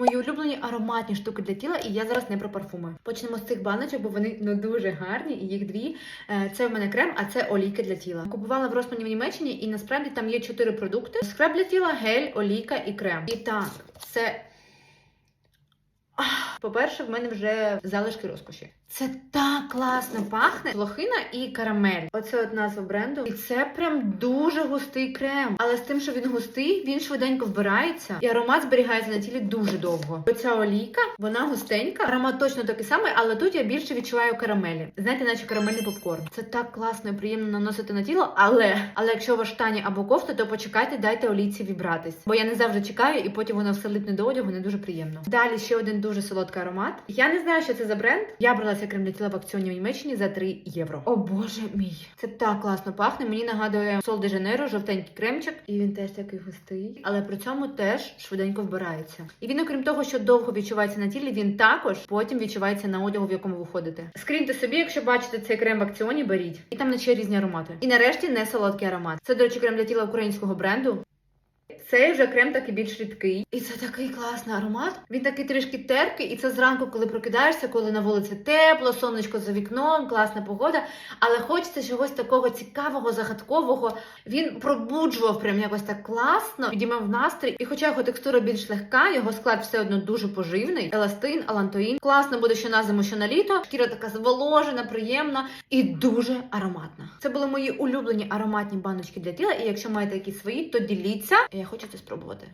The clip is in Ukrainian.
Мої улюблені ароматні штуки для тіла, і я зараз не про парфуми. Почнемо з цих баночок, бо вони ну дуже гарні, і їх дві. Е, Це в мене крем, а це олійки для тіла. Купувала в Росмані в Німеччині, і насправді там є чотири продукти: скраб для тіла, гель, олійка і крем. І так, це. По-перше, в мене вже залишки розкоші. Це так класно пахне. Лохина і карамель. Оце от назва бренду. І це прям дуже густий крем. Але з тим, що він густий, він швиденько вбирається, і аромат зберігається на тілі дуже довго. Оця олійка, вона густенька. Аромат точно такий самий, але тут я більше відчуваю карамелі. Знаєте, наче карамельний попкорн. Це так класно і приємно наносити на тіло, але але якщо у вас штані або кофта, то почекайте, дайте олійці вібратись. Бо я не завжди чекаю, і потім вона все липне до одягу, не дуже приємно. Далі ще один дуже солодкий аромат. Я не знаю, що це за бренд. Я брала цей крем для тіла в акціоні в Німеччині за 3 євро. О боже мій, це так класно пахне. Мені нагадує Сол де Жанейро, жовтенький кремчик, і він теж такий густий, але при цьому теж швиденько вбирається. І він, окрім того, що довго відчувається на тілі, він також потім відчувається на одягу, в якому ви ходите. Скріньте собі, якщо бачите цей крем в акціоні, беріть. І там ще різні аромати. І нарешті не солодкий аромат. Це, до речі, крем для тіла українського бренду. Цей вже крем такий більш рідкий. І це такий класний аромат. Він такий трішки терпкий, і це зранку, коли прокидаєшся, коли на вулиці тепло, сонечко за вікном, класна погода. Але хочеться чогось такого цікавого, загадкового. Він пробуджував прям якось так класно, підіймав настрій. І хоча його текстура більш легка, його склад все одно дуже поживний. Еластин, алантоїн. Класно буде що на зиму, що на літо. Шкіра така зволожена, приємна і дуже ароматна. Це були мої улюблені ароматні баночки для тіла. І якщо маєте якісь свої, то діліться. Я хочу це спробувати.